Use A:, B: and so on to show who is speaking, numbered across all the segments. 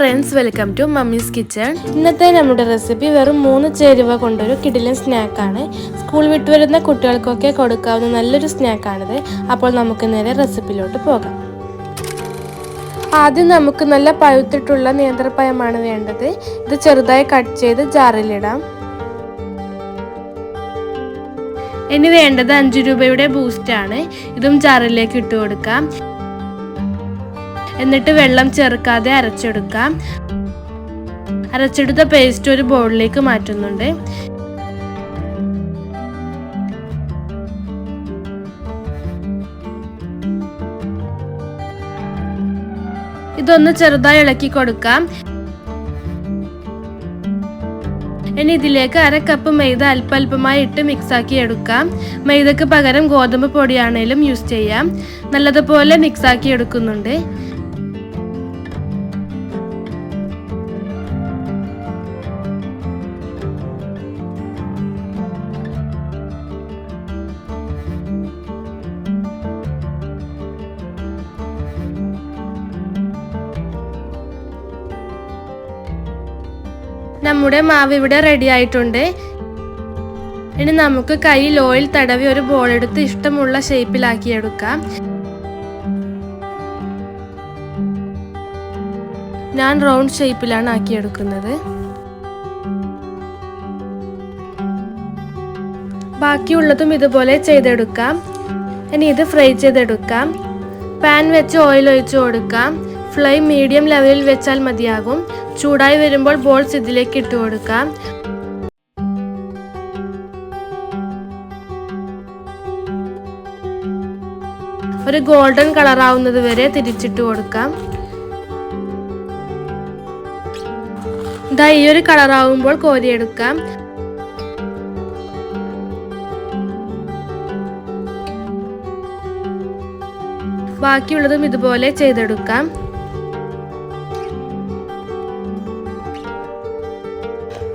A: Welcome to mummy's kitchen. ഇന്നത്തെ നമ്മുടെ recipe വെറും മൂന്ന് ചേരുവ കൊണ്ടൊരു കിടിലൻ സ്നാക്കാണ്. സ്കൂൾ വിട്ട് വരുന്ന കുട്ടികൾക്കൊക്കെ കൊടുക്കാവുന്ന നല്ലൊരു സ്നാക്കാണിത്. അപ്പോൾ നമുക്ക് നേരെ റെസിപ്പിയിലോട്ട് പോകാം. ആദ്യം നമുക്ക് നല്ല പഴുത്തിട്ടുള്ള നേന്ത്രപ്പഴമാണ് വേണ്ടത്. ഇത് ചെറുതായി കട്ട് ചെയ്ത് ജാറിലിടാം. ഇനി വേണ്ടത് അഞ്ച് രൂപയുടെ ബൂസ്റ്റാണ്. ഇതും ജാറിലേക്ക് ഇട്ട് കൊടുക്കാം. എന്നിട്ട് വെള്ളം ചേർക്കാതെ അരച്ചെടുക്കാം അരച്ചെടുത്ത പേസ്റ്റ് ഒരു ബൗളിലേക്ക് മാറ്റുന്നുണ്ട്. ഇതൊന്ന് ചെറുതായി ഇളക്കി കൊടുക്കാം ഇനി ഇതിലേക്ക് അര കപ്പ് മൈദ അല്പല്പമായി ഇട്ട് മിക്സാക്കി എടുക്കാം മൈദക്ക് പകരം ഗോതമ്പ് പൊടിയാണേലും യൂസ് ചെയ്യാം. നല്ലതുപോലെ മിക്സാക്കി എടുക്കുന്നുണ്ട്. നമ്മുടെ മാവ് ഇവിടെ റെഡി ആയിട്ടുണ്ട്. ഇനി നമുക്ക് കയ്യിൽ ഓയിൽ തടവി ഒരു ബോൾ എടുത്ത് ഇഷ്ടമുള്ള ഷേപ്പിലാക്കി എടുക്കാം. ഞാൻ റൗണ്ട് ഷേപ്പിലാണ് ആക്കിയെടുക്കുന്നത് ബാക്കിയുള്ളതും ഇതുപോലെ ചെയ്തെടുക്കാം. ഇനി ഇത് ഫ്രൈ ചെയ്തെടുക്കാം. പാൻ വെച്ച് ഓയിൽ ഒഴിച്ചു കൊടുക്കാം. ഫ്ലെയിം മീഡിയം ലെവലിൽ വെച്ചാൽ മതിയാകും. ചൂടായി വരുമ്പോൾ ബോൾസ് ഇതിലേക്ക് ഇട്ട് കൊടുക്കാം. ഒരു ഗോൾഡൻ കളർ ആവുന്നത് വരെ തിരിച്ചിട്ട് കൊടുക്കാം. ഇതാ ഈ ഒരു കളർ ആവുമ്പോൾ കോരിയെടുക്കാം ബാക്കിയുള്ളതും ഇതുപോലെ ചെയ്തെടുക്കാം.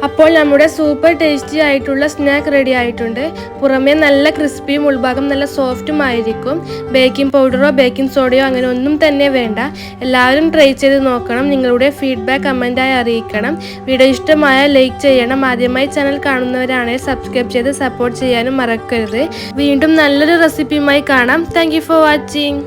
A: അപ്പോൾ നമ്മുടെ സൂപ്പർ ടേസ്റ്റി ആയിട്ടുള്ള സ്നാക്ക് റെഡി ആയിട്ടുണ്ട്. പുറമേ നല്ല ക്രിസ്പിയും ഉൾഭാഗം നല്ല സോഫ്റ്റും ആയിരിക്കും. ബേക്കിംഗ് പൗഡറോ ബേക്കിംഗ് സോഡയോ അങ്ങനെ ഒന്നും തന്നെ വേണ്ട. എല്ലാവരും ട്രൈ ചെയ്ത് നോക്കണം. നിങ്ങളുടെ ഫീഡ്ബാക്ക് കമന്റായി അറിയിക്കണം. വീഡിയോ ഇഷ്ടമായ ലൈക്ക് ചെയ്യണം. ആദ്യമായി ചാനൽ കാണുന്നവരാണെങ്കിൽ സബ്സ്ക്രൈബ് ചെയ്ത് സപ്പോർട്ട് ചെയ്യാനും മറക്കരുത്. വീണ്ടും നല്ലൊരു റെസിപ്പിയുമായി കാണാം. Thank for watching